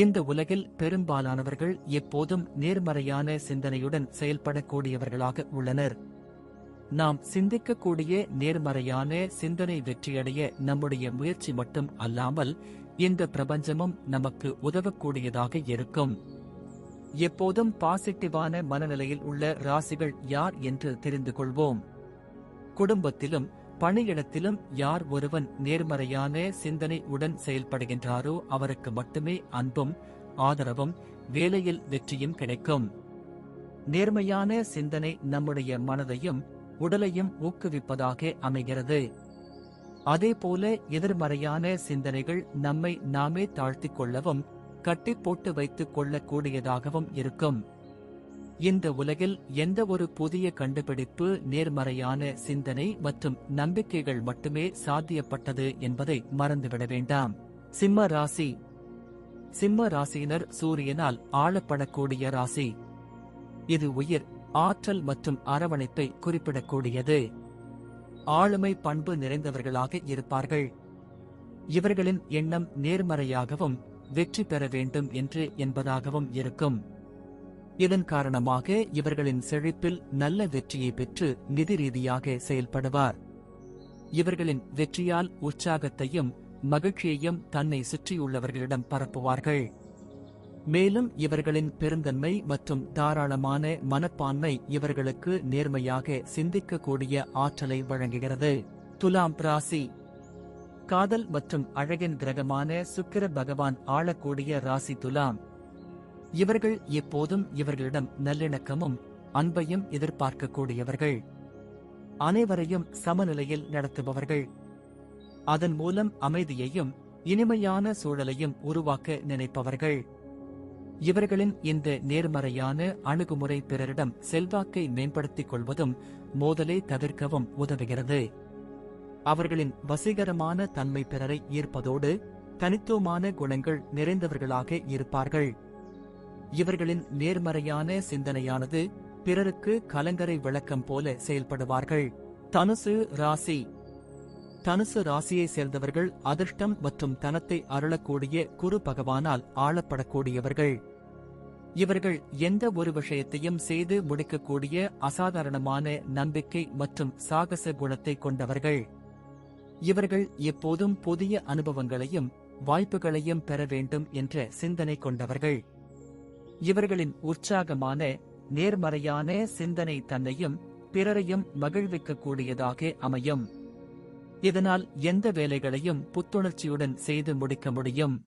இந்த உலகில் பெரும்பாலானவர்கள் எப்போதும் நேர்மறையான சிந்தனையுடன் செயல்படக்கூடியவர்களாக உள்ளனர். நாம் சிந்திக்கக்கூடிய நேர்மறையான சிந்தனை வெற்றியடைய நம்முடைய முயற்சி மட்டும் அல்லாமல் இந்த பிரபஞ்சமும் நமக்கு உதவக்கூடியதாக இருக்கும். எப்போதும் பாசிட்டிவான மனநிலையில் உள்ள ராசிகள் யார் என்று தெரிந்து கொள்வோம். குடும்பத்திலும் பணியிடத்திலும் யார் ஒருவன் நேர்மறையான சிந்தனை உடன் செயல்படுகின்றாரோ அவருக்கு மட்டுமே அன்பும் ஆதரவும் வேலையில் வெற்றியும் கிடைக்கும். நேர்மையான சிந்தனை நம்முடைய மனதையும் உடலையும் ஊக்குவிப்பதாக அமைகிறது. அதேபோல எதிர்மறையான சிந்தனைகள் நம்மை நாமே தாழ்த்திக் கொள்ளவும் கட்டி போட்டு வைத்துக் கொள்ளக்கூடியதாகவும் இருக்கும். இந்த உலகில் எந்த ஒரு புதிய கண்டுபிடிப்பு நேர்மறையான சிந்தனை மற்றும் நம்பிக்கைகள் மட்டுமே சாத்தியப்பட்டது என்பதை மறந்துவிட வேண்டாம். சிம்ம ராசி. சிம்ம ராசியினர் சூரியனால் ஆளப்படக்கூடிய ராசி. இது உயிர் ஆற்றல் மற்றும் அரவணைப்பை குறிப்பிடக்கூடியது. ஆளுமை பண்பு நிறைந்தவர்களாக இருப்பார்கள். இவர்களின் எண்ணம் நேர்மறையாகவும் வெற்றி பெற வேண்டும் என்று என்பதாகவும் இருக்கும். இதன் காரணமாக இவர்களின் செழிப்பில் நல்ல வெற்றியை பெற்று நிதி ரீதியாக செயல்படுவார். இவர்களின் வெற்றியால் உற்சாகத்தையும் மகிழ்ச்சியையும் தன்னை சுற்றியுள்ளவர்களிடம் பரப்புவார்கள். மேலும் இவர்களின் பெருந்தன்மை மற்றும் தாராளமான மனப்பான்மை இவர்களுக்கு நேர்மையாக சிந்திக்கக்கூடிய ஆற்றலை வழங்குகிறது. துலாம் ராசி. காதல் மற்றும் அழகின் கிரகமான சுக்கிர பகவான் ஆளக்கூடிய ராசி துலாம். இவர்கள் எப்போதும் இவர்களிடம் நல்லிணக்கமும் அன்பையும் எதிர்பார்க்கக்கூடியவர்கள். அனைவரையும் சமநிலையில் நடத்துபவர்கள். அதன் மூலம் அமைதியையும் இனிமையான சூழலையும் உருவாக்க நினைப்பவர்கள். இவர்களின் இந்த நேர்மறையான அணுகுமுறை பிறரிடம் செல்வாக்கை மேம்படுத்திக் கொள்வதும் மோதலை தவிர்க்கவும் உதவுகிறது. அவர்களின் வசீகரமான தன்மை பிறரை ஈர்ப்பதோடு தனித்துவமான குணங்கள் நிறைந்தவர்களாக இருப்பார்கள். இவர்களின் நேர்மறையான சிந்தனையானது பிறருக்கு கலங்கரை விளக்கம் போல செயல்படுவார்கள். தனுசு ராசி. தனுசு ராசியை சேர்ந்தவர்கள் அதிர்ஷ்டம் மற்றும் தனத்தை அருளக்கூடிய குரு பகவானால் ஆளப்படக்கூடியவர்கள். இவர்கள் எந்த ஒரு விஷயத்தையும் செய்து முடிக்கக்கூடிய அசாதாரணமான நம்பிக்கை மற்றும் சாகச குணத்தை கொண்டவர்கள். இவர்கள் எப்போதும் புதிய அனுபவங்களையும் வாய்ப்புகளையும் பெற வேண்டும் என்ற சிந்தனை கொண்டவர்கள். இவர்களின் உற்சாகமான நேர்மறையான சிந்தனை தன்னையும் பிறரையும் மகிழ்விக்கக்கூடியதாக அமையும். இதனால் எந்த வேலைகளையும் புத்துணர்ச்சியுடன் செய்து முடிக்க முடியும்.